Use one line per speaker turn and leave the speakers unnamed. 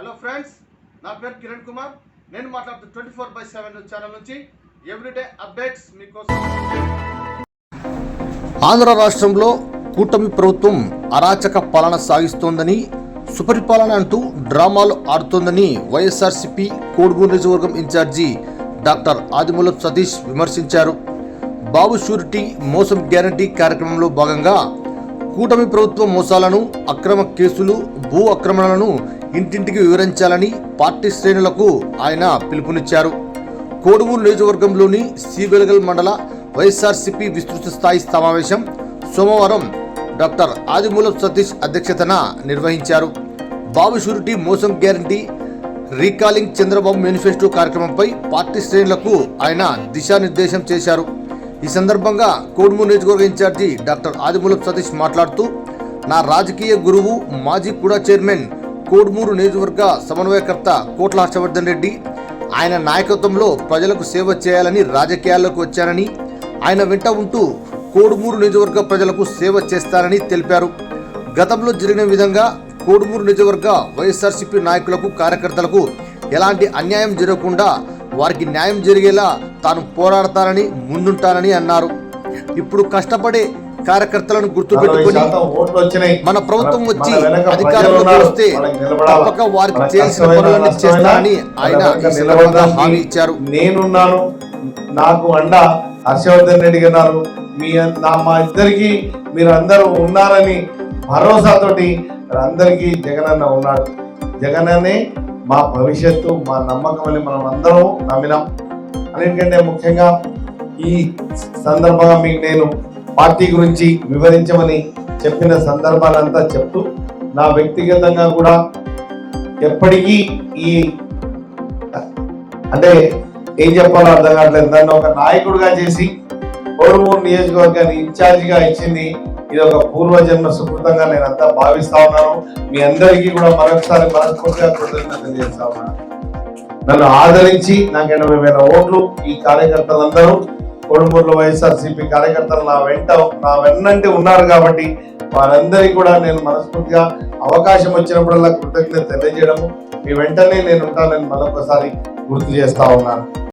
Hello friends నా పేరు కిరణ్ కుమార్. నేను మాట్లాడుతూ twenty four by seven channel నుంచి ఎవ్రీడే అప్డేట్స్ మీకోసం.
ఆంధ్ర రాష్ట్రంలో కూటమి ప్రభుత్వం అరాచక పాలన సాగిస్తోందని సుపరిపాలన అంటూ డ్రామాలు ఆడుతోందని వైఎస్ఆర్సీపీ కోడుగూరు నియోజకవర్గం ఇన్ఛార్జి డాక్టర్ ఆదిమూలపు సతీష్ విమర్శించారు. బాబు షూరిటీ మోసం గ్యారంటీ కార్యక్రమంలో భాగంగా కూటమి ప్రభుత్వ మోసాలను అక్రమ కేసులు భూ అక్రమణలను ఇంటింటికి వివరించాలని పార్టీ శ్రేణులకు ఆయన పిలుపునిచ్చారు. కోడుమూరు నియోజకవర్గంలోని సిబెలగల్ మండల వైఎస్ఆర్సీపీ విస్తృత స్థాయి సమావేశం సోమవారం డాక్టర్ ఆదిమూలం సతీష్ అధ్యక్షతన నిర్వహించారు. బాబు షూరిటీ మోసం గ్యారంటీ రీకాలింగ్ చంద్రబాబు మేనిఫెస్టో కార్యక్రమంపై పార్టీ శ్రేణులకు ఆయన దిశానిర్దేశం చేశారు. ఈ సందర్భంగా కోడుమూరు నియోజకవర్గ ఇన్ఛార్జి డాక్టర్ ఆదిమూలపు సతీష్ మాట్లాడుతూ నా రాజకీయ గురువు మాజీ కూడా చైర్మన్ కోడుమూరు నియోజకవర్గ సమన్వయకర్త కోట్ల హర్షవర్ధన్ రెడ్డి ఆయన నాయకత్వంలో ప్రజలకు సేవ చేయాలని రాజకీయాల్లోకి వచ్చానని ఆయన వెంట ఉంటూ కోడుమూరు నియోజకవర్గ ప్రజలకు సేవ చేస్తానని తెలిపారు. గతంలో జరిగిన విధంగా కోడుమూరు నియోజకవర్గ వైఎస్ఆర్సీపీ నాయకులకు కార్యకర్తలకు ఎలాంటి అన్యాయం జరగకుండా వారికి న్యాయం జరిగేలా తాను పోరాడతానని ముందుంటానని అన్నారు. ఇప్పుడు కష్టపడే కార్యకర్తలను గుర్తుపెట్టుకుని
ఓట్లు వచ్చినాయి.
మన ప్రభుత్వం వచ్చి అధికారంలోకి
ప్రజలు
వస్తే. తప్పక వారికి
కష్టమైనా,
పనులన్నీ చేస్తానని ఆయన హామీ ఇచ్చారు.
నేనున్నాను. నాకు అండ హర్షవర్ధన్ రెడ్డి గారు. మీ నా మా ఇద్దరికి మీరు అందరూ ఉన్నారని భరోసాతోటి అందరికీ జగనన్న ఉన్నాడు. జగనన్నే మా భవిష్యత్తు మా నమ్మకం అని మనం అందరం నమ్మినాం. అన్నిటికంటే ముఖ్యంగా ఈ సందర్భంగా మీకు నేను పార్టీ గురించి వివరించమని చెప్పిన సందర్భాలంతా చెప్తూ నా వ్యక్తిగతంగా కూడా ఎప్పటికీ ఈ అంటే ఏం చెప్పాలో అర్థం కావట్లేదు. దాన్ని ఒక నాయకుడిగా చేసి కోడుమూరు నియోజకవర్గాన్ని ఇన్ఛార్జిగా ఇచ్చింది. ఇది ఒక పూర్వజన్మ సుకృతంగా నేను అంతా భావిస్తా ఉన్నాను. మీ అందరికీ కూడా మరొకసారి మనస్ఫూర్తిగా కృతజ్ఞతలు చేస్తా ఉన్నాను నన్ను ఆదరించి నాకు ఎనభై వేల ఓట్లు ఈ కార్యకర్తలందరూ కోడుమూరులో వైఎస్ఆర్సీపీ కార్యకర్తలు నా వెంట నా వెన్నంటి ఉన్నారు కాబట్టి వారందరికీ కూడా నేను మనస్ఫూర్తిగా అవకాశం వచ్చినప్పుడల్లా కృతజ్ఞత తెలియజేయడము. మీ వెంటనే నేను ఉంటానని మరొకసారి గుర్తు చేస్తా ఉన్నాను